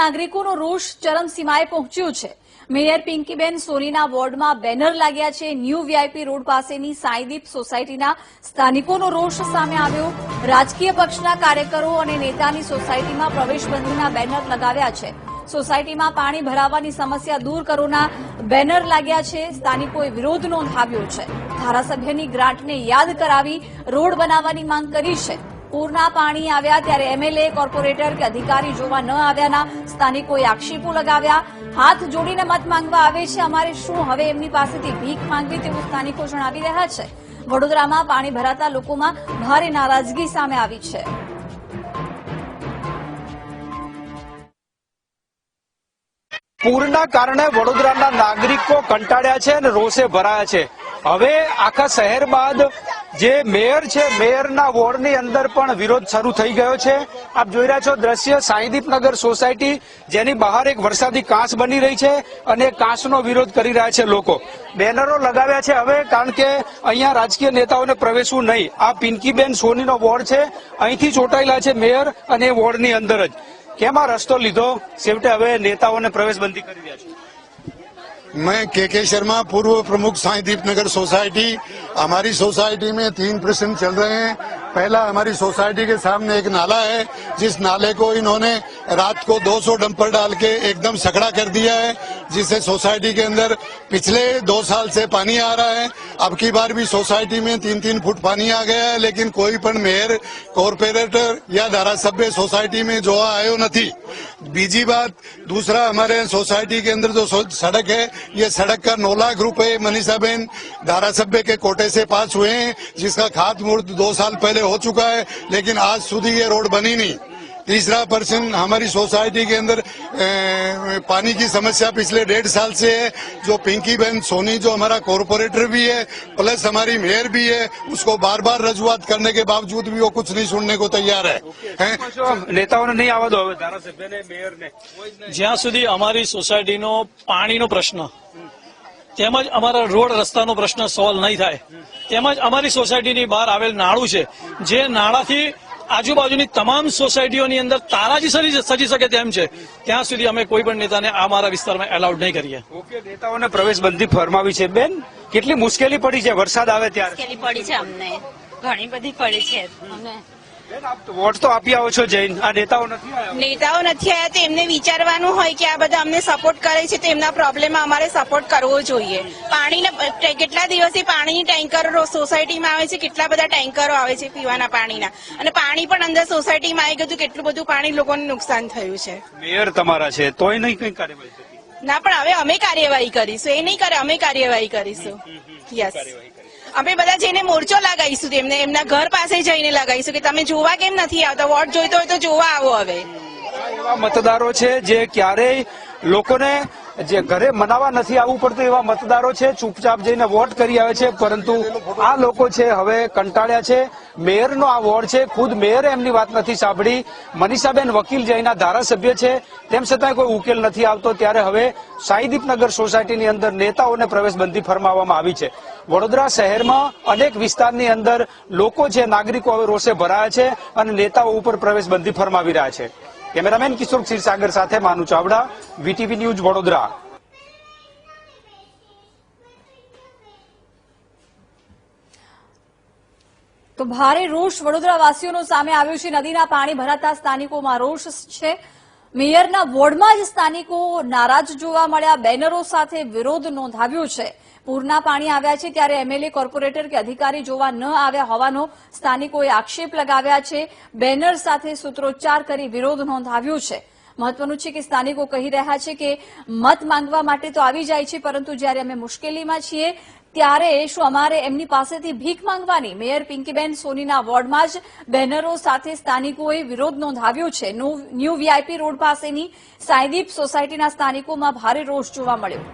નાગરિકોનો રોષ ચરમસીમાએ પહોંચ્યો છે. મેયર પિંકીબેન સોનીના વોર્ડમાં બેનર લાગ્યા છે. ન્યૂ વીઆઈપી રોડ પાસેની સાંઈદીપ સોસાયટીના સ્થાનિકોનો રોષ સામે આવ્યો. રાજકીય પક્ષના કાર્યકરો અને નેતાની સોસાયટીમાં પ્રવેશબંધીના બેનર લગાવ્યા છે. સોસાયટીમાં પાણી ભરાવાની સમસ્યા દૂર કરોના બેનર લાગ્યા છે. સ્થાનિકોએ વિરોધ નોંધાવ્યો છે. ધારાસભ્યની ગ્રાન્ટને યાદ કરાવી રોડ બનાવવાની માંગ કરી છે. પૂરના પાણી આવ્યા ત્યારે એમએલએ, કોર્પોરેટર કે અધિકારી જોવા ન આવ્યાના સ્થાનિકોએ આક્ષેપો લગાવ્યા. હાથ જોડીને મત માંગવા આવે છે. અમારે શું હવે એમની પાસેથી ભીખ માંગવી તેવું સ્થાનિકો જણાવી રહ્યા છે. વડોદરામાં પાણી ભરાતા લોકોમાં ભારે નારાજગી સામે આવી છે. પૂરના કારણે વડોદરાના નાગરિકો કંટાળ્યા છે અને રોષે ભરાયા છે. હવે આખા શહેર બાદ જે મેયર છે, મેયરના વોર્ડની અંદર પણ વિરોધ શરૂ થઈ ગયો છે. આપ જોઈ રહ્યા છો દ્રશ્ય સાંઈદીપનગર સોસાયટી, જેની બહાર એક વરસાદી કાંસ બની રહી છે અને કાંસનો વિરોધ કરી રહ્યા છે લોકો. બેનરો લગાવ્યા છે હવે, કારણ કે અહીંયા રાજકીય નેતાઓને પ્રવેશવું નહીં. આ પિંકીબેન સોનીનો વોર્ડ છે. અહીંથી ચોંટાયેલા છે મેયર અને વોર્ડની અંદર જ. કેમાં રસ્તો લીધો? છેવટે હવે નેતાઓને પ્રવેશબંધી કરી રહ્યા છે. मैं के के शर्मा, पूर्व प्रमुख साई दीपनगर सोसाइटी। हमारी सोसाइटी में तीन प्रश्न चल रहे हैं। पहला, हमारी सोसाइटी के सामने एक नाला है, जिस नाले को इन्होंने रात को 200 डंपर डाल के एकदम सकड़ा कर दिया है। जिससे सोसाइटी के अंदर पिछले दो साल से पानी आ रहा है, अब की बार भी सोसाइटी में तीन तीन फुट पानी आ गया है, लेकिन कोई पण मेयर, कॉरपोरेटर या धारासभ्य सोसाइटी में जो आयो नहीं बीजी बात, दूसरा हमारे सोसाइटी के अंदर जो सड़क है, ये सड़क का नौ लाख रुपये मनीषा बेन धारासभ्य के कोटे से पास हुए हैं, जिसका खात मुहूर्त दो साल पहले हो चुका है, लेकिन आज सुधी ये रोड बनी नहीं। तीसरा पर्सन हमारी सोसाइटी के अंदर अ, पानी की समस्या पिछले डेढ़ साल से है जो पिंकी बहन सोनी जो हमारा कॉरपोरेटर भी है प्लस हमारी मेयर भी है उसको बार बार रजूआत करने के बावजूद भी वो कुछ नहीं सुनने को तैयार है हैं? નેતાઓને નહીં આવવા દો હવે ધારાસભ્યને મેયરને જ્યાં સુધી અમારી સોસાયટીનો પાણીનો પ્રશ્ન તેમજ અમારા રોડ રસ્તાનો પ્રશ્ન સોલ્વ નહીં થાય તેમજ અમારી સોસાયટીની બહાર આવેલ નાળું છે જે નાળાથી આજુબાજુની તમામ સોસાયટીઓની અંદર તારાજી સરી સજી શકે તેમ છે. ત્યાં સુધી અમે કોઈ પણ નેતાને આ મારા વિસ્તારમાં એલાઉડ નહીં કરીએ. ઓકે નેતાઓને પ્રવેશબંધી ફરમાવી છે. બેન કેટલી મુશ્કેલી પડી છે? વરસાદ આવે ત્યારે. મુશ્કેલી પડી છે અમને. ઘણી બધી પડી છે. અમને વોટ તો આપી આવો છો જૈન. આ નેતાઓ નથી આવ્યા નેતાઓ નથી આવ્યા તો એમને વિચારવાનું હોય કે આ બધા અમને સપોર્ટ કરે છે તો એમના પ્રોબ્લેમમાં અમારે સપોર્ટ કરવો જોઈએ. પાણીના કેટલા દિવસથી પાણીની ટેન્કરો સોસાયટીમાં આવે છે કેટલા બધા ટેન્કરો આવે છે પીવાના પાણીના. અને પાણી પણ અંદર સોસાયટીમાં આવી ગયું કેટલું બધું પાણી લોકોને નુકસાન થયું છે. મેયર તમારા છે તોય નહીં કઈ કાર્યવાહી. ના પણ હવે અમે કાર્યવાહી કરીશું. એ નહીં કરે અમે કાર્યવાહી કરીશું. યસ અમે બધા જઈને મોરચો લગાવીશું તેમને એમના ઘર પાસે જઈને લગાવીશું કે તમે જોવા કેમ નથી આવતા? વોટ જોઈતો હોય તો જોવા આવો હવે. એવા મતદારો છે જે ક્યારેય લોકોને જે ઘરે મનાવા નથી આવવું પડતું એવા મતદારો છે ચૂપચાપ જઈને વોટ કરી આવે છે પરંતુ આ લોકો છે હવે કંટાળ્યા છે. મેયરનો આ વોર્ડ છે. ખુદ મેયરે એમની વાત નથી સાંભળી. મનીષાબેન વકીલ જૈના ધારાસભ્ય છે, તેમ છતાં કોઈ ઉકેલ નથી આવતો. ત્યારે હવે સાઈદીપનગર સોસાયટીની અંદર નેતાઓને પ્રવેશબંધી ફરમાવવામાં આવી છે. વડોદરા શહેરમાં અનેક વિસ્તારની અંદર લોકો છે, નાગરિકો હવે રોષે ભરાયા છે અને નેતાઓ ઉપર પ્રવેશબંધી ફરમાવી રહ્યા છે. કેમેરામેન કિશોર ક્ષીરસાગર સાથે માનુ ચાવડા, વીટીવી ન્યૂઝ વડોદરા. તો ભારે રોષ વડોદરાવાસીઓનો સામે આવ્યો છે. નદીના પાણી ભરાતા સ્થાનિકોમાં રોષ છે. મેયરના વોર્ડમાં જ સ્થાનિકો નારાજ જોવા મળ્યા. બેનરો સાથે વિરોધ નોંધાવ્યો છે. પૂરના પાણી આવ્યા છે ત્યારે એમએલએ કોર્પોરેટર કે અધિકારી જોવા ન આવ્યા હોવાનો સ્થાનિકોએ આક્ષેપ લગાવ્યા છે. બેનર સાથે સૂત્રોચ્ચાર કરી વિરોધ નોંધાવ્યો છે. મહત્વનું છે કે સ્થાનિકો કહી રહ્યા છે કે મત માંગવા માટે તો આવી જાય છે, પરંતુ જ્યારે અમે મુશ્કેલીમાં છીએ ત્યારે શું અમારે એમની પાસેથી ભીખ માંગવાની? મેયર પિંકીબેન સોનીના વોર્ડમાં જ બેનરો સાથે સ્થાનિકોએ વિરોધ નોંધાવ્યો છે. ન્યૂ વીઆઈપી રોડ પાસેની સાયદીપ સોસાયટીના સ્થાનિકોમાં ભારે રોષ જોવા મળ્યો.